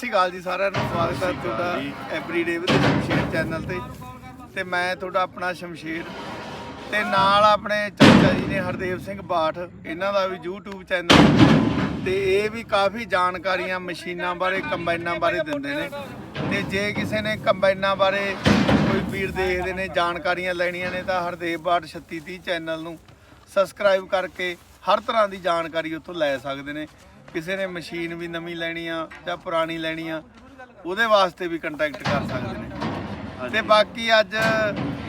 ਸ਼੍ਰੀ ਅਕਾਲ ਜੀ ਸਾਰਿਆਂ ਨੂੰ ਸਵਾਗਤ ਹੈ ਤੁਹਾਡਾ ਐਵਰੀਡੇ ਵਿਦ ਸ਼ਮਸ਼ੇਰ ਚੈਨਲ ਤੇ। ਤੇ ਮੈਂ ਤੁਹਾਡਾ ਆਪਣਾ ਸ਼ਮਸ਼ੇਰ ਤੇ ਨਾਲ ਆਪਣੇ ਚਾਚਾ ਜੀ ਨੇ ਹਰਦੇਵ ਸਿੰਘ ਬਾਠ ਇਹਨਾਂ ਦਾ ਵੀ YouTube ਚੈਨਲ ਤੇ ਇਹ ਵੀ ਕਾਫੀ ਜਾਣਕਾਰੀਆਂ ਮਸ਼ੀਨਾਂ ਬਾਰੇ ਕੰਬਾਈਨਾਂ ਬਾਰੇ ਦਿੰਦੇ ਨੇ। ਤੇ ਜੇ ਕਿਸੇ ਨੇ ਕੰਬਾਈਨਾਂ ਬਾਰੇ ਕੋਈ ਵੀਰ ਦੇਖਦੇ ਨੇ ਜਾਣਕਾਰੀਆਂ ਲੈਣੀਆਂ ਨੇ ਤਾਂ ਹਰਦੇਵ ਬਾਠ 3630 ਚੈਨਲ ਨੂੰ ਸਬਸਕ੍ਰਾਈਬ ਕਰਕੇ ਹਰ ਤਰ੍ਹਾਂ ਦੀ ਜਾਣਕਾਰੀ ਉੱਥੋਂ ਲੈ ਸਕਦੇ ਨੇ। ਕਿਸੇ ਨੇ ਮਸ਼ੀਨ ਵੀ ਨਵੀਂ ਲੈਣੀ ਆ ਜਾਂ ਪੁਰਾਣੀ ਲੈਣੀ ਆ ਉਹਦੇ ਵਾਸਤੇ ਵੀ ਕੰਟੈਕਟ ਕਰ ਸਕਦੇ ਨੇ। ਤੇ ਬਾਕੀ ਅੱਜ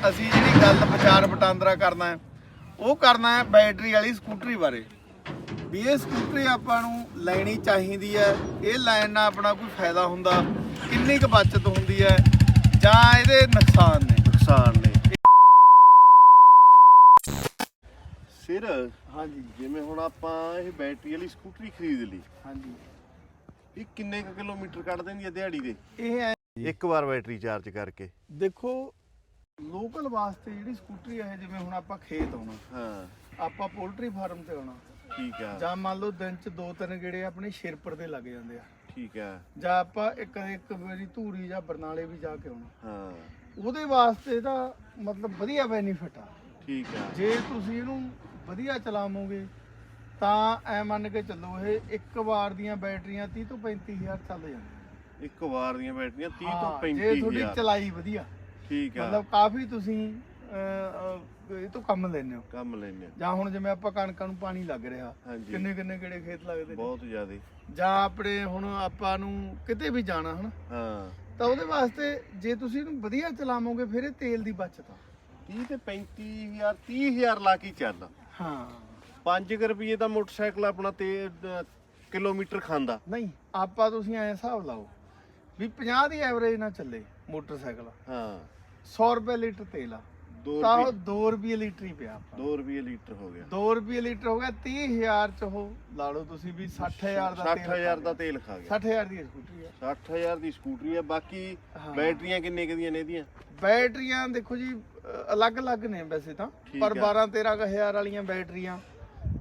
ਅਸੀਂ ਜਿਹੜੀ ਗੱਲ ਵਿਚਾਰ ਵਟਾਂਦਰਾ ਕਰਨਾ ਹੈ ਉਹ ਕਰਨਾ ਹੈ ਬੈਟਰੀ ਵਾਲੀ ਸਕੂਟਰੀ ਬਾਰੇ। ਵੀ ਇਹ ਸਕੂਟਰੀ ਆਪਾਂ ਨੂੰ ਲੈਣੀ ਚਾਹੀਦੀ ਹੈ ਇਹ ਲੈਣ ਨਾਲ ਆਪਣਾ ਕੋਈ ਫਾਇਦਾ ਹੁੰਦਾ ਕਿੰਨੀ ਕੁ ਬਚਤ ਹੁੰਦੀ ਹੈ ਜਾਂ ਇਹਦੇ ਨੁਕਸਾਨ ਨੇ? ਨੁਕਸਾਨ ਨੇ। ਸਿਰ ਹਾਂਜੀ ਜਿਵੇਂ ਹੁਣ ਆਪਾਂ ਇਹ ਬੈਟਰੀ ਵਾਲੀ ਸਕੂਟਰੀ ਖਰੀਦ ਲਈ। ਹਾਂਜੀ। ਇਹ ਕਿੰਨੇ ਕੁ ਕਿਲੋਮੀਟਰ ਕੱਢ ਦਿੰਦੀ ਹੈ ਦਿਹਾੜੀ ਦੇ? ਇਹ ਇੱਕ ਵਾਰ ਬੈਟਰੀ ਚਾਰਜ ਕਰਕੇ। ਦੇਖੋ ਲੋਕਲ ਵਾਸਤੇ ਜਿਹੜੀ ਸਕੂਟਰੀ ਹੈ ਜਿਵੇਂ ਹੁਣ ਆਪਾਂ ਖੇਤ ਆਉਣਾ ਹਾਂ। ਆਪਾਂ ਪੋਲਟਰੀ ਫਾਰਮ ਤੇ ਆਉਣਾ ਠੀਕ ਆ। ਜਾਂ ਮੰਨ ਲਓ ਦਿਨ ਚ ਦੋ ਤਿੰਨ ਗੇੜੇ ਆਪਣੇ ਸ਼ੇਰਪੁਰ ਦੇ ਲੱਗ ਜਾਂਦੇ ਆ। ਠੀਕ ਆ। ਜਾਂ ਆਪਾਂ ਇੱਕ ਇੱਕ ਵਾਰੀ ਧੂਰੀ ਜਾਂ ਬਰਨਾਲੇ ਵੀ ਜਾ ਕੇ ਆਉਣਾ। ਹਾਂ। ਉਹਦੇ ਵਾਸਤੇ ਤਾਂ ਮਤਲਬ ਵਧੀਆ ਬੈਨੀਫਿਟ ਆ। ਠੀਕ ਆ। ਜੇ ਤੁਸੀਂ ਇਹਨੂੰ ਵਧੀਆ ਚਲਾਵੋਗੇ ਤਾਂ ਐ ਮੰਨ ਕੇ ਚੱਲੋ ਇਹ ਇੱਕ ਵਾਰ ਦੀਆਂ ਬੈਟਰੀਆਂ 30 ਤੋਂ 35000 ਚੱਲ ਜਾਂਦੀਆਂ। ਇੱਕ ਵਾਰ ਦੀਆਂ ਬੈਟਰੀਆਂ 30 ਤੋਂ ਹਾਂ, ਜੇ ਤੁਹਾਡੀ 35000 ਚਲਾਈ ਵਧੀਆ ਠੀਕ ਆ। ਮਤਲਬ ਕਾਫੀ ਤੁਸੀਂ ਇਹ ਤੋਂ ਕੰਮ ਲੈਂਦੇ ਹੋ। ਕੰਮ ਲੈਨੇ ਆ। ਜਾਂ ਹੁਣ ਜਿਵੇਂ ਆਪਾਂ ਕਣਕਾਂ ਨੂੰ ਪਾਣੀ ਲੱਗ ਰਿਹਾ ਕਿੰਨੇ ਕਿੰਨੇ ਕਿਹੜੇ ਖੇਤ ਲੱਗਦੇ ਨੇ। ਬਹੁਤ ਜ਼ਿਆਦੇ। ਜਾਂ ਆਪਣੇ ਹੁਣ ਆਪਾਂ ਨੂੰ ਕਿਤੇ ਵੀ ਜਾਣਾ ਹਨ? ਹਾਂ। ਤਾਂ ਉਹਦੇ ਵਾਸਤੇ ਜੇ ਤੁਸੀਂ ਇਹਨੂੰ ਵਧੀਆ ਚਲਾਵੋਗੇ ਫਿਰ ਇਹ ਤੇਲ ਦੀ ਬਚਤ ਆ। 30 ਤੇ 35000 30000 ਲਾ ਕੇ ਚੱਲ। ਹਾਂ। 5 ਰੁਪਏ ਦਾ ਮੋਟਰਸਾਈਕਲ ਆਪਣਾ ਤੇ ਅਹ, ਕਿਲੋਮੀਟਰ ਖਾਂਦਾ। ਨਹੀਂ ਆਪਾਂ ਤੁਸੀਂ ਐ ਹਿਸਾਬ ਲਾਓ ਵੀ 50 ਦੀ ਐਵਰੇਜ ਨਾਲ ਚੱਲੇ ਮੋਟਰਸਾਈਕਲ। ਹਾਂ। 100 ਰੁਪਏ ਲੀਟਰ ਤੇਲ ਆ। 2 ਤਾਂ ਉਹ ਰੁਪਏ 2 ਰੁਪਏ ਲੀਟਰ ਹੀ ਪਿਆ ਆਪਾਂ। 2 ਰੁਪਏ ਲੀਟਰ ਹੋ ਗਿਆ। 2 ਰੁਪਏ ਲੀਟਰ ਹੋ ਗਿਆ 30000 ਚ ਉਹ ਲਾ ਲਓ ਤੁਸੀਂ ਵੀ 60000 ਦਾ ਤੇਲ 60000 ਦਾ ਤੇਲ ਖਾ ਗਿਆ। 60000 ਦੀ ਸਕੂਟਰੀ ਆ। 60000 ਦੀ ਸਕੂਟਰੀ ਆ ਬਾਕੀ ਹਾਂ। ਬੈਟਰੀਆਂ ਕਿੰਨੇ ਕੁ ਦੀਆਂ ਨੇ ਇਹਦੀਆਂ? ਬੈਟਰੀਆਂ ਦੇਖੋ ਜੀ ਅਲੱਗ-ਅਲੱਗ ਨੇ ਵੈਸੇ ਤਾਂ ਠੀਕ ਪਰ ਆ। 12 ਹਜ਼ਾਰ ਵਾਲੀਆਂ ਬੈਟਰੀਆਂ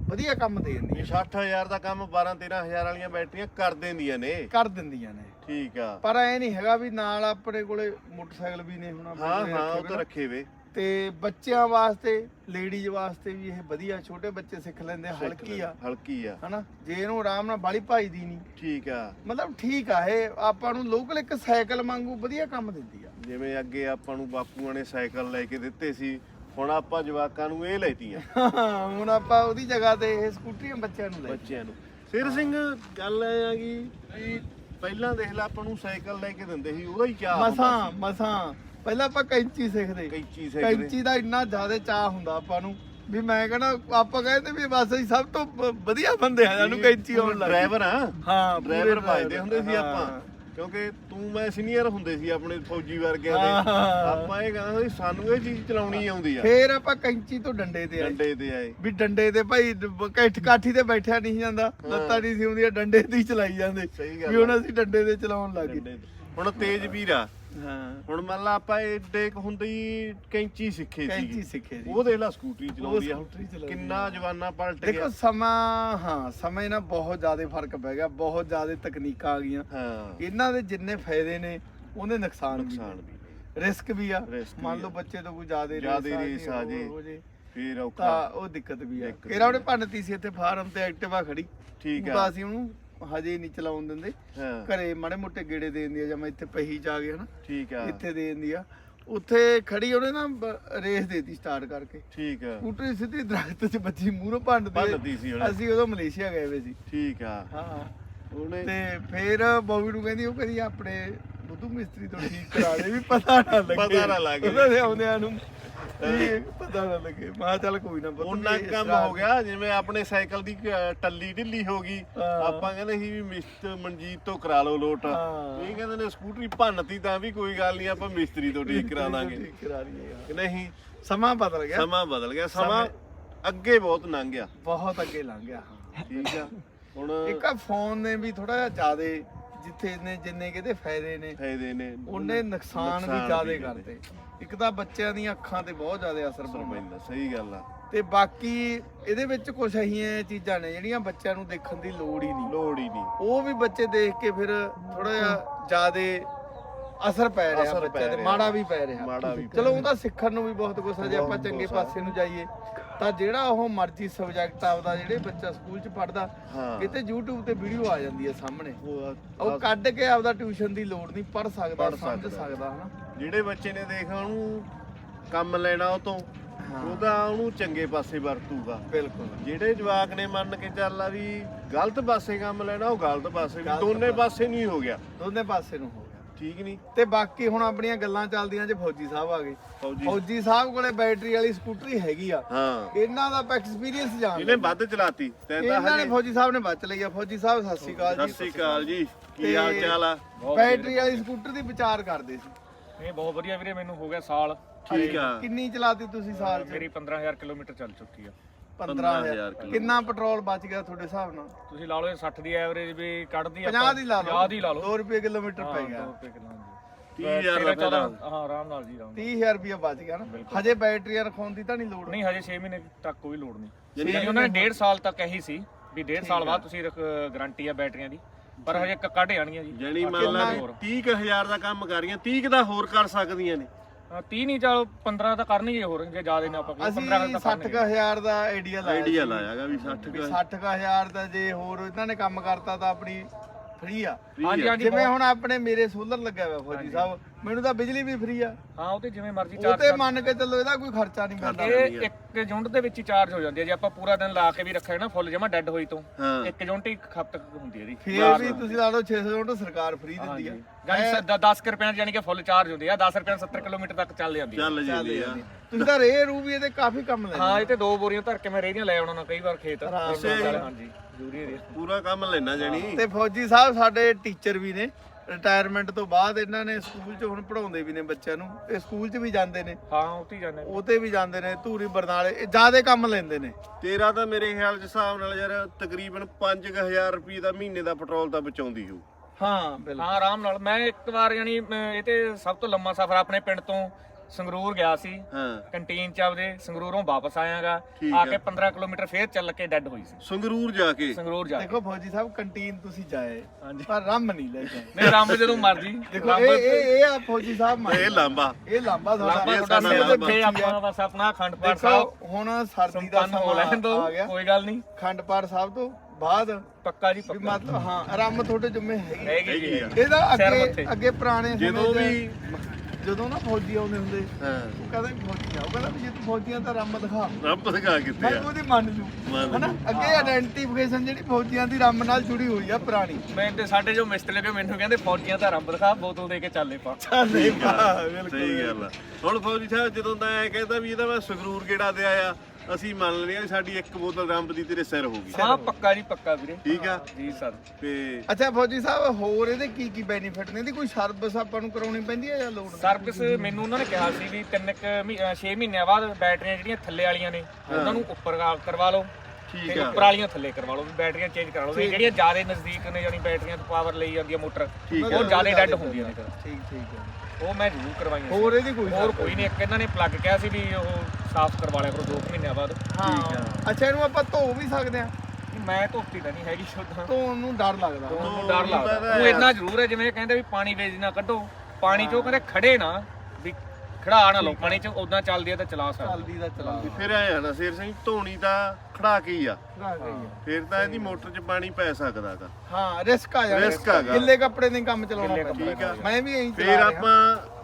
ਵਧੀਆ ਕੰਮ ਦੇ ਦਿੰਦੀਆਂ 60000 ਦਾ ਕੰਮ 12 13000 ਵਾਲੀਆਂ ਬੈਟਰੀਆਂ ਕਰ ਦਿੰਦੀਆਂ ਨੇ। ਕਰ ਦਿੰਦੀਆਂ ਨੇ। ਠੀਕ ਆ। ਪਰ ਐ ਨਹੀਂ ਹੈਗਾ ਵੀ ਨਾਲ ਆਪਣੇ ਕੋਲੇ ਮੋਟਰਸਾਈਕਲ ਵੀ ਨੇ ਹੁਣ ਆਪਣੇ ਹਾਂ ਕੋਲੇ ਹਾਂ ਰੱਖੇ ਉਹ ਹੋਏ ਤਾਂ ਨਾ। ਰੱਖੇ ਵੇ ਤੇ ਬੱਚਿਆਂ ਵਾਸਤੇ ਲੇਡੀਜ਼ ਵਾਸਤੇ ਵੀ ਇਹ ਵਧੀਆ ਛੋਟੇ ਬੱਚੇ ਸਿੱਖ ਲੈਂਦੇ ਆ, ਹਲਕੀ ਆ। ਹਲਕੀ ਆ। ਹਨਾ ਜੇ ਇਹਨੂੰ ਆਰਾਮ ਨਾਲ ਬਾਲੀ ਭਾਈਦੀ ਨਹੀਂ। ਠੀਕ ਆ। ਮਤਲਬ ਠੀਕ ਆ ਇਹ ਆਪਾਂ ਨੂੰ ਲੋਕਲ ਇੱਕ ਸਾਈਕਲ ਵਾਂਗੂ ਵਧੀਆ ਕੰਮ ਦਿੰਦੀ ਆ। ਜਿਵੇਂ ਅੱਗੇ ਆਪਾਂ ਨੂੰ ਬਾਪੂਆਂ ਨੇ ਸਾਈਕਲ ਲੈ ਕੇ ਦਿੱਤੇ ਸੀ ਹੁਣ ਆਪਾਂ ਜਵਾਕਾਂ ਨੂੰ ਇਹ ਲੈਤੀਆਂ। ਹੁਣ ਆਪਾਂ ਉਹਦੀ ਜਗ੍ਹਾ ਤੇ ਇਹ ਸਕੂਟਰੀਆਂ ਬੱਚਿਆਂ ਨੂੰ ਲੈ ਬੱਚਿਆਂ ਨੂੰ। ਸਿਰ ਸਿੰਘ ਗੱਲ ਇਹ ਆ ਵੀ ਪਹਿਲਾਂ ਦੇਖ ਲੈ ਆਪਾਂ ਨੂੰ ਸਾਈਕਲ ਲੈ ਕੇ ਦਿੰਦੇ ਸੀ ਉਹਦਾ ਹੀ ਚਾਹ ਮਸਾਂ ਮਸਾਂ ਪਹਿਲਾਂ ਆਪਾਂ ਕੈਂਚੀ ਸਿੱਖਦੇ। ਕੈਂਚੀ ਸਾਈਕਲ ਕੈਂਚੀ ਦਾ ਇੰਨਾ ਜ਼ਿਆਦਾ ਚਾਹ ਹੁੰਦਾ ਆਪਾਂ ਨੂੰ ਵੀ ਮੈਂ ਕਹਿੰਦਾ ਆਪਾਂ ਕਹਿੰਦੇ ਵੀ ਬਸ ਅਸੀਂ ਸਭ ਤੋਂ ਵਧੀਆ ਬੰਦੇ ਆ ਜਾਨੂੰ ਕੈਂਚੀ ਆਉਣ ਲੱਗ। ਡਰਾਈਵਰ ਆ। ਹਾਂ ਡਰਾਈਵਰ ਭਜਦੇ ਹੁੰਦੇ ਸੀ। ਆਪਾਂ। ਕਿਉਂਕਿ ਤੂੰ ਮੈਂ ਸੀਨੀਅਰ ਹੁੰਦੇ ਸੀ ਆਪਣੇ ਫੌਜੀ ਵਰਗਿਆਂ ਦੇ। ਆਪਾਂ ਇਹ ਕਹਿੰਦਾ ਸੀ ਸਾਨੂੰ ਇਹ ਚੀਜ਼ ਚਲਾਉਣੀ ਆਉਂਦੀ ਆ। ਫੇਰ ਆਪਾਂ ਕੈਂਚੀ ਤੋਂ ਡੰਡੇ ਤੇ ਆਏ। ਡੰਡੇ ਤੇ ਆਏ। ਵੀ ਡੰਡੇ ਤੇ ਭਾਈ ਕੈਠ ਕਾਠੀ ਤੇ ਬੈਠਿਆ ਨਹੀਂ ਜਾਂਦਾ। ਲੱਤਾਂ ਨਹੀਂ ਸੀ ਹੁੰਦੀਆਂ ਡੰਡੇ ਤੇ ਹੀ ਚਲਾਈ ਜਾਂਦੇ। ਸਹੀ ਗੱਲ ਵੀ ਹੁਣ ਅਸੀਂ ਡੰਡੇ ਤੇ ਚਲਾਉਣ ਲੱਗ ਗਏ। ਹੁਣ ਤੇਜ ਵੀਰ ਆ। ਹਾਂ। ਹੁਣ ਮੰਨ ਲਾ ਆਪਾਂ ਏਡੇ ਕੁ ਹੁੰਦੇ ਹੀ ਕੈਂਚੀ ਸਿੱਖੇ ਕੈਂਚੀ ਸੀ ਸਿੱਖੇ ਜੀ ਉਹ ਦੇਖ ਲਾ ਸਕੂਟਰੀ ਚਲਾਉਂਦੀ ਆ। ਸਕੂਟਰੀ ਚਲਾਉਂਦੀ ਕਿੰਨਾ ਜਵਾਨਾ ਪਲਟ ਦੇਖੋ ਗਿਆ। ਸਮਾਂ ਹਾਂ ਸਮੇਂ ਨਾਲ ਬਹੁਤ ਜ਼ਿਆਦਾ ਫ਼ਰਕ ਪੈ ਗਿਆ ਬਹੁਤ ਜ਼ਿਆਦਾ ਤਕਨੀਕਾਂ ਆ ਗਈਆਂ। ਹਾਂ। ਇਹਨਾਂ ਦੇ ਜਿੰਨੇ ਫਾਇਦੇ ਨੇ ਉਹਦੇ ਨੁਕਸਾਨ ਵੀ ਨੁਕਸਾਨ ਵੀ। ਰਿਸਕ ਵੀ ਆ। Risk ਵੀ ਮੰਨ ਲਓ ਆ। ਬੱਚੇ ਤੋਂ ਕੋਈ ਜ਼ਿਆਦਾ ਜ਼ਿਆਦੇ ਰੇਸ ਆ ਜੇ। ਫੇਰ ਤਾਂ ਔਖਾ ਉਹ ਦਿੱਕਤ ਵੀ ਆ। ਦਿੱਕਤ ਕਿਹੜਾ ਉਹਨੇ ਭੰਨਤੀ ਸੀ ਇੱਥੇ ਫਾਰਮ ਤੇ ਐਕਟਿਵਾ ਖੜੀ। ਠੀਕ ਆ। ਅਸੀਂ ਉਹਨੂੰ ਹਜੇ ਨਹੀਂ ਚਲਾਉਣ ਦਿੰਦੇ। ਹਾਂ। ਘਰੇ ਮਾੜੇ ਮੋਟੇ ਗੇੜੇ ਦੇ ਦਿੰਦੀ ਆ ਜਾਂ ਮੈਂ ਇੱਥੇ ਪਹੀ ਆ ਗਿਆ ਹਨਾ। ਠੀਕ ਆ। ਇੱਥੇ ਦੇ ਦਿੰਦੀ ਆ। ਉੱਥੇ ਖੜੀ ਉਹਨੇ ਨਾ ਬ- ਰੇਸ ਦੇਤੀ ਸਟਾਰਟ ਕਰਕੇ। ਠੀਕ ਆ। ਸਕੂਟਰੀ ਸਿੱਧੀ ਦਰਖਤ 'ਚ ਬੱਜੀ ਮੂਹਰੋਂ ਭੰਨਦੀ ਭੰਨਤੀ ਸੀ ਉਹਨੇ। ਅਸੀਂ ਉਦੋਂ ਮਲੇਸ਼ੀਆ ਗਏ ਵੇ ਸੀ। ਠੀਕ ਆ। ਹਾਂ। ਉਹਨੇ ਤੇ ਫੇਰ ਬੋਬੀ ਨੂੰ ਕਹਿੰਦੀ ਉਹ ਕਦੀ ਆਪਣੇ ਬੁੱਧੂ ਮਿਸਤਰੀ ਤੋਂ ਠੀਕ ਕਰਾ ਦੇ ਵੀ ਪਤਾ ਨਾ ਲੱਗੇ। ਪਤਾ ਨਾ ਲੱਗੇ। ਉਹਨਾਂ ਦੇ ਆਉਂਦਿਆਂ ਨੂੰ ਪਤਾ ਨਾ ਲੱਗੇ। ਮੈਂ ਚੱਲ ਕੋਈ ਨਾ ਉਹਨਾਂ ਕੰਮ ਹੋ ਗਿਆ ਜਿਵੇਂ ਆਪਣੇ ਸਾਈਕਲ ਦੀ ਟੱਲੀ ਢਿੱਲੀ ਹੋ ਗਈ। ਆਪਾਂ ਕਹਿੰਦੇ ਸੀ ਵੀ ਮਿਸਤਰ ਮਨਜੀਤ ਤੋਂ ਕਰਾ ਲਓ ਲੋਟ। ਇਹ ਕਹਿੰਦੇ ਨੇ ਸਕੂਟਰੀ ਭੰਨਤੀ ਤਾਂ ਵੀ ਕੋਈ ਗੱਲ ਨਹੀਂ ਆਪਾਂ ਮਿਸਤਰੀ ਤੋਂ ਠੀਕ ਕਰਾ ਦਾਂਗੇ ਠੀਕ ਕਰਾ ਲਈਏ ਨਹੀਂ? ਸਮਾਂ ਬਦਲ ਗਿਆ। ਸਮਾਂ ਬਦਲ ਗਿਆ। ਸਮਾਂ ਅੱਗੇ ਬਹੁਤ ਲੰਘ ਗਿਆ। ਬਹੁਤ ਅੱਗੇ ਲੰਘ ਗਿਆ ਠੀਕ ਆ। ਹੁਣ ਇੱਕ ਆ ਫੋਨ ਨੇ ਵੀ ਥੋੜਾ ਜਿਹਾ ਜ਼ਿਆਦੇ ਜਿੱਥੇ ਨੇ ਜਿੰਨੇ ਕਿਤੇ ਫਾਇਦੇ ਨੇ ਫਾਇਦੇ ਨੇ ਉਹਨੇ ਨੁਕਸਾਨ ਵੀ ਜ਼ਿਆਦੇ। ਕਰਤੇ ਇੱਕ ਤਾਂ ਬੱਚਿਆਂ ਦੀਆਂ ਅੱਖਾਂ ਤੇ ਬਹੁਤ ਜ਼ਿਆਦਾ ਅਸਰ ਪੈਂਦਾ। ਸਹੀ ਗੱਲ ਆ। ਤੇ ਬਾਕੀ ਇਹਦੇ ਵਿੱਚ ਕੁਝ ਅਹੀਆਂ ਚੀਜ਼ਾਂ ਨੇ ਜਿਹੜੀਆਂ ਬੱਚਿਆਂ ਨੂੰ ਦੇਖਣ ਦੀ ਲੋੜ ਹੀ ਨਹੀਂ। ਲੋੜ ਹੀ ਨਹੀਂ। ਉਹ ਵੀ ਬੱਚੇ ਦੇਖ ਕੇ ਫਿਰ ਥੋੜਾ ਜਿਹਾ ਜ਼ਿਆਦੇ ਅਸਰ ਪੈ ਰਿਹਾ ਅਸਰ ਪੈ ਬੱਚਿਆਂ ਤੇ ਰਿਹਾ। ਮਾੜਾ ਵੀ। ਪੈ ਰਿਹਾ। ਮਾੜਾ ਵੀ ਚਲੋ ਉਹਦਾ ਸਿੱਖਣ ਨੂੰ ਵੀ ਬਹੁਤ ਕੁਝ ਹੈ ਜੇ ਆਪਾਂ ਬਹੁਤ ਚੰਗੇ ਕੁਛ ਆ। ਪਾਸੇ ਨੂੰ ਜਾਈਏ ਤਾਂ ਜਿਹੜਾ ਉਹ ਮਰਜ਼ੀ ਸਬਜੈਕਟ ਆਪਦਾ ਜਿਹੜੇ ਬੱਚਾ ਸਕੂਲ 'ਚ ਪੜਦਾ ਹਾਂ। ਕਿਤੇ YouTube ਤੇ ਵੀਡੀਓ ਆ ਜਾਂਦੀ ਹੈ ਸਾਹਮਣੇ। ਉਹ ਉਹ ਕੱਢ ਕੇ ਆਪਦਾ ਟਿਊਸ਼ਨ ਦੀ ਲੋੜ ਨਹੀਂ ਪੜ ਸਕਦਾ ਪੜ੍ਹ ਸਮਝ ਸਕਦਾ। ਸਕਦਾ ਹਨਾ? ਜਿਹੜੇ ਬੱਚੇ ਨੇ ਦੇਖ ਉਹਨੂੰ ਕੰਮ ਲੈਣਾ ਉਹ ਤੋਂ ਉਹਦਾ ਉਹਨੂੰ ਚੰਗੇ ਪਾਸੇ ਵਰਤੂਗਾ। ਬਿਲਕੁਲ। ਜਿਹੜੇ ਜਵਾਕ ਨੇ ਮੰਨ ਕੇ ਚੱਲ ਆ ਵੀ ਗਲਤ ਪਾਸੇ ਕੰਮ ਲੈਣਾ ਉਹ ਗਲਤ ਪਾਸੇ ਵੀ ਗਲਤ ਦੋਨੇ ਪਾਸੇ। ਨਹੀਂ ਹੋ ਗਿਆ। ਦੋਨੇ ਪਾਸੇ ਨੂੰ ਹੋ ਠੀਕ ਨਹੀਂ। ਤੇ ਬਾਕੀ ਹੁਣ ਆਪਣੀਆਂ ਗੱਲਾਂ ਚੱਲਦੀਆਂ ਜੇ ਫੌਜੀ ਸਾਹਿਬ ਆ ਗਏ। ਫੌਜੀ। ਫੌਜੀ ਸਾਹਿਬ ਕੋਲੇ ਬੈਟਰੀ ਵਾਲੀ ਸਕੂਟਰੀ ਹੈਗੀ ਆ। ਹਾਂ। ਇਹਨਾਂ ਦਾ ਐਕਸਪੀਰੀਅੰਸ ਜਾਣ ਇਹਨੇ ਵੱਧ ਚਲਾਤੀ। ਤੈਨੂੰ ਤਾਂ ਇਹਨਾਂ ਨੇ ਫੌਜੀ ਸਾਹਿਬ ਨੇ ਬਚ ਲਈ ਆ। ਫੌਜੀ ਸਾਹਿਬ ਸਤਿ ਸ਼੍ਰੀ ਅਕਾਲ ਸਤਿ ਜੀ ਸ੍ਰੀ ਅਕਾਲ ਜੀ। ਕੀ ਤੇ ਹਾਲ ਚਾਲ ਆ? ਬੈਟਰੀ ਵਾਲੀ ਸਕੂਟਰ ਦੀ ਵਿਚਾਰ ਕਰਦੇ ਸੀ। ਇਹ ਬਹੁਤ ਵਧੀਆ ਵੀਰੇ ਮੈਨੂੰ ਹੋ ਗਿਆ ਸਾਲ। ਠੀਕ ਆ। ਕਿੰਨੀ ਚਲਾਤੀ ਤੁਸੀਂ ਸਾਲ ਚ? ਮੇਰੀ 15000 ਕਿਲੋਮੀਟਰ ਚੱਲ ਚੁੱਕੀ ਆ। 15000 ਕਿਲੋ। ਕਿੰਨਾ ਪੈਟਰੋਲ ਬਚ ਗਿਆ ਤੁਹਾਡੇ ਹਿਸਾਬ ਨਾਲ? ਤੁਸੀਂ ਲਾ ਲਓ ਇਹ 60 ਦੀ ਐਵਰੇਜ ਵੀ ਕੱਢਦੀ 50 ਦੀ ਲਾ ਲਓ। 50 ਦੀ ਲਾ ਲਓ। 2 ਰੁਪਏ ਕਿਲੋਮੀਟਰ ਪੈ ਗਿਆ। ਰੁਪਏ ਕਿਲੋ, ਹਾਂਜੀ। 30000 ਤੇਰਾਂ, ਰੁਪਏ ਦਾ ਹਾਂ ਆਰਾਮ ਨਾਲ ਜੀ ਆਰਾਮ ਨਾਲ। 30000 ਰੁਪਏ ਬਚ ਗਿਆ ਨਾ। ਹਜੇ ਬੈਟਰੀਆਂ ਰਖਾਉਣ ਦੀ ਤਾਂ ਨਹੀਂ ਲੋੜ। ਨਹੀਂ ਹਜੇ 6 ਮਹੀਨੇ ਤੱਕ ਕੋਈ ਲੋੜ ਨਹੀਂ। ਯਾਨੀ ਉਹਨਾਂ ਨੇ 1.5 ਸਾਲ ਤੱਕ ਇਹੀ ਸੀ ਵੀ 1.5 ਸਾਲ ਬਾਅਦ ਤੁਸੀਂ ਗਾਰੰਟੀ ਆ ਬੈਟਰੀਆਂ ਦੀ। ਪਰ ਹਜੇ ਕੱਢ ਜਾਣੀਆਂ ਜੀ। ਜਣੀ ਮੰਨ ਲਾ ਹੋਰ। 30000 ਦਾ ਕੰਮ ਕਰ ਰਹੀਆਂ 30 ਦਾ ਹੋਰ ਕਰ ਸਕਦੀਆਂ ਨੇ। ਹਾਂ, 30 ਨਹੀਂ ਚਲ 15 ਤਾਂ ਕਰਨਗੇ ਹੋਰ ਜੇ ਜ਼ਿਆਦਾ ਨਾ ਆਪਾਂ ਕਹੀਏ, ਅਸੀਂ 15 ਤਾਂ ਕਰਨਗੇ। 60000 ਦਾ ਆਈਡੀਆ ਲਾਇਆ ਆਈਡੀਆ ਸੀ। ਲਾਇਆਗਾ ਵੀ 60 ਵੀ 60000 ਦਾ ਜੇ ਹੋਰ ਇਹਨਾਂ ਨੇ ਕੰਮ ਕਰਤਾ ਤਾਂ ਆਪਣੀ ਫ੍ਰੀ ਆ। ਹਾਂਜੀ ਹਾਂਜੀ ਜਿਵੇਂ ਹੁਣ ਆਪਣੇ ਮੇਰੇ ਸੋਲਰ ਲੱਗਿਆ ਹੋਇਆ ਫੌਜੀ ਸਾਹਿਬ ਮੈਨੂੰ ਤਾਂ ਬਿਜਲੀ ਵੀ ਫ੍ਰੀ ਆ। ਹਾਂ ਉਹ ਤੇ ਜਿਵੇਂ ਮਰਜ਼ੀ ਉਹ ਚਾਰਜ ਤੇ ਮੰਨ ਕੇ ਚੱਲੋ ਇਹਦਾ ਕੋਈ ਖਰਚਾ ਨਹੀਂ ਮਿਲਦਾ ਇਹ ਇੱਕ ਯੂਨਿਟ ਦੇ ਵਿੱਚ ਹੀ ਚਾਰਜ ਹੋ ਜਾਂਦੀ ਹੈ ਜੇ ਆਪਾਂ ਪੂਰਾ ਦਿਨ ਲਾ ਕੇ ਵੀ ਰੱਖਿਆ ਨਾ ਫੁੱਲ ਜਮਾ ਡੈੱਡ ਹੋਈ ਤੋਂ ਇੱਕ ਯੂਨਿਟ ਹੀ ਖਪਤ ਹੁੰਦੀ ਹੈ ਇਹਦੀ। ਫੇਰ ਵੀ ਤੁਸੀਂ ਲਾ ਲਓ 600 ਯੂਨਿਟ ਸਰਕਾਰ ਫ੍ਰੀ ਦਿੰਦੀ ਆ। ਗਾਈ 10 ਰੁਪਏ ਯਾਨੀ ਕਿ ਫੁੱਲ ਚਾਰਜ ਹੁੰਦੀ ਆ। 10 ਰੁਪਏ 70 ਕਿਲੋਮੀਟਰ ਤੱਕ ਚੱਲ ਜਾਂਦੀ ਆ। ਚੱਲ ਜਾਂਦੀ ਆ। ਤੁਸੀਂ ਤਾਂ ਰੇ ਰੂ ਵੀ ਇਹਦੇ ਕਾਫੀ ਕੰਮ ਲੈ ਹਾਂ ਇਹ ਤੇ ਦੋ ਬੋਰੀਆਂ ਧਰ ਕੇ ਮੈਂ ਰੇਹੜੀਆਂ ਲੈ ਆਉਣਾ ਨਾ ਕਈ ਵਾਰ ਖੇਤ। ਹਾਂਜੀ ਜ਼ਰੂਰੀ ਹੈ ਪੂਰਾ ਕੰਮ ਲੈਣਾ ਜਣੀ। ਤੇ ਫੌਜੀ ਸਾਹਿਬ ਸਾਡੇ ਟੀਚਰ ਵੀ ਨੇ। ਰਿਟਾਇਰਮੈਂਟ ਤੋਂ ਬਾਅਦ ਇਹਨਾਂ ਨੇ ਸਕੂਲ 'ਚ ਹੁਣ ਪੜਾਉਂਦੇ ਵੀ ਨੇ ਬੱਚਿਆਂ ਨੂੰ। ਇਹ ਸਕੂਲ 'ਚ ਵੀ ਜਾਂਦੇ ਨੇ। ਹਾਂ ਉੱਥੇ ਹੀ ਜਾਂਦੇ ਉਹ ਤੇ ਵੀ ਜਾਂਦੇ ਨੇ ਧੂਰੀ ਬਰਨਾਲੇ ਇਹ ਜ਼ਿਆਦੇ ਕੰਮ ਲੈਂਦੇ ਨੇ। ਤੇਰਾ ਤਾਂ ਮੇਰੇ ਖਿਆਲ ਚ ਹਿਸਾਬ ਨਾਲ ਯਾਰ ਤਕਰੀਬਨ 5000 ਰੁਪਏ ਦਾ ਮਹੀਨੇ ਦਾ ਪੈਟਰੋਲ ਤਾਂ ਬਚਾਉਂਦੀ ਹੋ ਹਾਂ ਬਿਲਕੁਲ। ਹਾਂ ਆਰਾਮ ਨਾਲ। ਮੈਂ ਇੱਕ ਵਾਰ ਯਾਨੀ ਇਹ ਤੇ ਸਭ ਤੋਂ ਲੰਮਾ ਸਫ਼ਰ ਆਪਣੇ ਪਿੰਡ ਤੋਂ ਸੰਗਰੂਰ ਗਿਆ ਸੀ। ਹਾਂ। ਕੰਟੀਨ ਚ ਆਪਦੇ ਸੰਗਰੂਰੋਂ ਵਾਪਸ ਆਇਆਗਾ। ਠੀਕ ਆ। ਕੇ 15 ਕਿਲੋਮੀਟਰ ਫੇਰ ਚੱਲ ਕੇ ਡੈੱਡ ਹੋਈ ਸੀ। ਸੰਗਰੂਰ ਜਾ ਕੇ? ਸੰਗਰੂਰ ਜਾ ਕੇ। ਦੇਖੋ ਫੌਜੀ ਸਾਹਿਬ ਕੰਟੀਨ ਤੁਸੀਂ ਜਾਏ ਹਾਂਜੀ। ਪਰ ਰੰਮ ਨਹੀਂ ਲੈ ਕੇ ਨਹੀਂ ਰਾਮ ਜਦੋਂ ਮਰਜ਼ੀ। ਦੇਖੋ ਇਹ ਇਹ ਇਹ ਆ ਫੌਜੀ ਸਾਹਿਬ ਮੰਨ ਇਹ ਲਾਂਬਾ। ਇਹ ਲਾਂਬਾ ਲਾਂਬਾ ਤੁਹਾਡਾ ਤੁਹਾਡਾ ਸਾਡਾ ਸਿਰ ਲਾਂਬਾ। ਤੇ ਆਪਾਂ ਬਸ ਆਪਣਾ ਅਖੰਡ ਪਾਠ ਸਾਹਿਬ। ਦੇਖੋ ਹੁਣ ਸਰਦੀ ਦਾ ਸੰਪੰਨ ਹੋ ਲੈਣ ਦੋ ਸਮਾਂ ਆ ਗਿਆ। ਕੋਈ ਗੱਲ ਨਹੀਂ। ਖੰਡ ਪਾਠ ਸਾਹਿਬ ਤੋਂ ਬਾਅਦ ਪੱਕਾ ਜੀ ਵੀ ਪੱਕਾ ਮਤਲਬ ਹਾਂ ਆਰਾਮ ਤੁਹਾਡੇ ਜੁਮੇ ਹੈਗੀ। ਹੈਗੀ ਹੈਗੀ ਜੀ ਆ। ਇਹਦਾ ਸਿਰ ਅੱਗੇ ਮੱਥੇ। ਅੱਗੇ ਪੁਰਾਣੇ ਸਮੇਂ ਜਦੋਂ 'ਚ ਵੀ ਜਦੋਂ ਨਾ ਫੌਜੀ ਆਉਂਦੇ ਹੁੰਦੇ ਹਾਂ। ਉਹ ਕਹਿੰਦਾ ਵੀ ਫੌਜੀ ਆ। ਉਹ ਕਹਿੰਦਾ ਵੀ ਜੇ ਤੂੰ ਫੌਜੀਆਂ ਤਾਂ ਰੰਮ ਦਿਖਾ। ਰੱਬ ਦਿਖਾ ਕਿੱਥੇ ਮੈਂ ਆ? ਉਹਦੀ ਮੰਨ ਲੂ ਮੰਨ ਹਨਾ? ਅੱਗੇ ਆਇਡੈਂਟੀਫਿਕੇਸ਼ਨ ਜਿਹੜੀ ਫੌਜੀਆਂ ਦੀ ਰੰਮ ਨਾਲ ਜੁੜੀ ਹੋਈ ਆ ਪੁਰਾਣੀ। ਮੈਂ ਤੇ ਸਾਡੇ ਜੋ ਮਿਸਤਰੀ ਲੱਗੇ ਮੈਨੂੰ ਕਹਿੰਦੇ ਫੌਜੀਆਂ ਦਾ ਰੰਬ ਦਿਖਾ ਬੋਤਲ ਦੇ ਕੇ ਚੱਲੇ ਪਾ। ਨਹੀਂ ਪਾ ਸਹੀ ਗੱਲ ਆ। ਹੁਣ ਫੌਜੀ ਸਾਹਿਬ ਜਦੋਂ ਦਾ ਐ ਕਹਿੰਦਾ ਵੀ ਇਹਦਾ ਮੈਂ ਸੰਗਰੂਰ ਕਿਹੜਾ ਦੇ ਆਇਆ ਅਸੀਂ ਮੰਨ ਲੈਂਦੇ ਆ ਵੀ ਸਾਡੀ ਇੱਕ ਬੋਤਲ ਰੰਬ ਦੀ ਤੇਰੇ ਸਿਰ ਹੋ ਗਈ ਹਾਂ ਪੱਕਾ ਜੀ ਪੱਕਾ ਵੀਰੇ। ਠੀਕ ਆ? ਜੀ ਸਰ। ਤੇ ਅੱਛਾ ਫੌਜੀ ਸਾਹਿਬ ਹੋਰ ਇਹਦੇ ਕੀ ਕੀ ਬੈਨੀਫਿਟ ਨੇ? ਇਹਦੀ ਕੋਈ ਸਰਵਿਸ ਆਪਾਂ ਨੂੰ ਕਰਾਉਣੀ ਪੈਂਦੀ ਹੈ ਜਾਂ ਲੋੜ ਨਹੀਂ? ਸਰਵਿਸ ਮੈਨੂੰ ਉਹਨਾਂ ਨੇ ਕਿਹਾ ਸੀ ਵੀ ਤਿੰਨ 6 ਮਹੀਨਿਆਂ ਬਾਅਦ ਬੈਟਰੀਆਂ ਜਿਹੜੀਆਂ ਥੱਲੇ ਵਾਲੀਆਂ ਨੇ ਉਹਨਾਂ ਨੂੰ ਉੱਪਰ ਕਰ- ਕਰਵਾ ਲਓ। ਠੀਕ ਤੇ ਆ। ਉੱਪਰ ਵਾਲੀਆਂ ਥੱਲੇ ਕਰਵਾ ਲਓ ਵੀ ਬੈਟਰੀਆਂ ਚੇਂਜ ਕਰਾ ਲਓ। ਵੀ ਜਿਹੜੀਆਂ ਜ਼ਿਆਦਾ ਨਜ਼ਦੀਕ ਨੇ ਜਾਨੀ ਬੈਟਰੀਆਂ ਤੋਂ ਪਾਵਰ ਲਈ ਜਾਂਦੀ ਆ ਮੋਟਰ ਠੀਕ ਉਹ ਜ਼ਿਆਦਾ ਡੈਡ ਹੁੰਦੀਆਂ ਨੇ। ਫਿਰ। ਠੀਕ ਠੀਕ ਹੈ ਉਹ ਮੈਂ ਜ਼ਰੂਰ ਕਰਵਾਈਆਂ ਸੀ। ਹੋਰ ਇਹਦੀ ਕੋਈ ਹੋਰ ਕੋਈ ਨਹੀਂ ਇੱਕ ਇਹਨਾਂ ਨੇ ਪਲੱਗ ਕਿਹਾ ਸੀ ਵੀ ਉਹ ਸਾਫ਼ ਕਰਵਾ ਲਿਆ ਕਰੋ 2 ਮਹੀਨਿਆਂ ਬਾਅਦ। ਹਾਂ। ਅੱਛਾ ਇਹਨੂੰ ਆਪਾਂ ਧੋ ਵੀ ਸਕਦੇ ਆ ਮੈਂ ਧੋਤੀ ਤਾਂ ਨਹੀਂ ਹੈਗੀ ਸ਼ੁੱਧ। ਧੋਣ ਨੂੰ ਡਰ ਲੱਗਦਾ। ਉਹਨੂੰ ਡਰ ਲੱਗਦਾ। ਉਹ ਇੰਨਾ ਜ਼ਰੂਰ ਹੈ ਜਿਵੇਂ ਕਹਿੰਦੇ ਵੀ ਪਾਣੀ ਵੇਚ ਨਾ ਕੱਢੋ। ਪਾਣੀ ਚੋਂ ਕਹਿੰਦੇ ਖੜੇ ਨਾ ਵੀ ਖੜਾ ਨਾ ਲਓ। ਪਾਣੀ ਚ ਉਦਾਂ ਚੱਲਦੀ ਹੈ ਤਾਂ ਚਲਾ ਸਕਦੇ ਚੱਲਦੀ ਦਾ ਚਲਾ ਫਿਰ ਐ ਆ ਨਾ ਸ਼ੇਰ ਸਿੰਘ ਧੋਣੀ ਤਾਂ ਖੜਾ ਕੇ ਹੀ ਆ। ਆ। ਫਿਰ ਤਾਂ ਇਹਦੀ ਮੋਟਰ 'ਚ ਪਾਣੀ ਪੈ ਸਕਦਾਗਾ ਹਾਂ ਰਿਸਕ ਆ ਜਾਂਦਾ Risk ਹੈਗਾ। ਗਿੱਲੇ ਕੱਪੜੇ ਦੇ ਕੰਮ ਚਲਾਉਣਾ ਠੀਕ ਆ। ਮੈਂ ਵੀ ਇਹੀ ਫਿਰ ਆਪਾਂ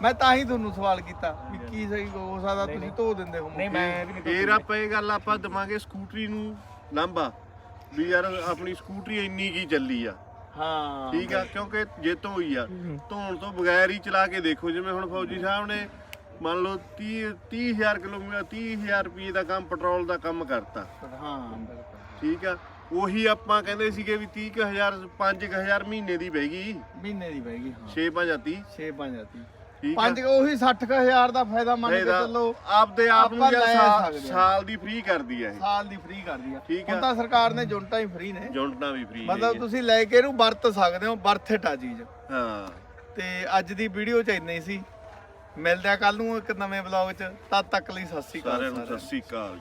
ਮੈਂ ਤਾਂ ਹੀ ਤੁਹਾਨੂੰ ਸਵਾਲ ਕੀਤਾ ਵੀ ਕੀ ਸਹੀ ਹੋ ਸਕਦਾ ਤੁਸੀਂ ਧੋ ਦਿੰਦੇ ਹੋ ਨਹੀਂ ਮੈਂ ਵੀ ਨਹੀਂ ਫਿਰ ਆਪਾਂ ਇਹ ਗੱਲ ਆਪਾਂ ਦਵਾਂਗੇ ਸਕੂਟਰੀ ਨੂੰ ਲਾਂਭਾ ਵੀ ਯਾਰ ਆਪਣੀ ਸਕੂਟਰੀ ਇੰਨੀ ਕੀ ਚੱਲੀ ਆ। ਹਾਂ। ਠੀਕ ਆ ਕਿਉਂਕਿ ਜੇ ਧੋਈ ਆ ਧੋਣ ਤੋਂ ਬਗੈਰ ਹੀ ਚਲਾ ਕੇ ਦੇਖੋ ਜਿਵੇਂ ਹੁਣ ਫੌਜੀ ਸਾਹਿਬ ਨੇ ਮੰਨ ਲਓ 30 30000 ਕਿਲੋਮੀਟਰ 30000 ਰੁਪਏ ਦਾ ਕੰਮ ਪੈਟਰੋਲ ਦਾ ਕੰਮ ਕਰਤਾ। ਹਾਂ। ਠੀਕ ਆ ਉਹੀ ਆਪਾਂ ਕਹਿੰਦੇ ਸੀਗੇ ਵੀ 30000 5000 ਮਹੀਨੇ ਦੀ ਬਹਿ ਗਈ। ਮਹੀਨੇ ਦੀ ਪੈਗੀ ਹਾਂ। 6 5 30 6 5 ਆਤੀ ਠੀਕ ਪੰਜ ਉਹੀ 60000 ਦਾ ਫਾਇਦਾ ਮੰਨ ਕੇ ਫਾਇਦਾ ਚੱਲੋ। ਆਪਦੇ ਆਪ ਨੂੰ ਆਪਾਂ ਲੈ ਸਾਲ- ਸਕਦੇ ਆ। ਸਾਲ ਦੀ ਫ੍ਰੀ ਕਰਦੀ ਇਹ। ਸਾਲ ਦੀ ਫ੍ਰੀ ਕਰਦੀ ਆ। ਠੀਕ ਹੁਣ ਆ। ਤਾਂ ਸਰਕਾਰ ਨੇ ਜੁਨਟਾਂ ਹੀ ਫ੍ਰੀ ਨੇ। ਜੌਂਟਾਂ ਵੀ ਫ੍ਰੀ ਮਤਲਬ ਤੁਸੀਂ ਲੈ ਕੇ ਇਹਨੂੰ ਵਰਤ ਸਕਦੇ ਹੋ ਵਰਥ ਇਟ ਆ ਚੀਜ਼। ਹਾਂ। ਤੇ ਅੱਜ ਦੀ ਵੀਡੀਓ ਚ ਇੰਨਾ ਹੀ ਸੀ। ਮਿਲਦੇ ਆ ਕੱਲ ਨੂੰ ਇੱਕ ਨਵੇਂ ਵਲੌਗ ਚ। ਤਦ ਤੱਕ ਲਈ ਸਤਿ ਸ਼੍ਰੀ ਅਕਾਲ ਸਾਰਿਆਂ ਨੂੰ ਸਾਰਿਆਂ ਨੂੰ। ਸਤਿ ਸ੍ਰੀ ਅਕਾਲ।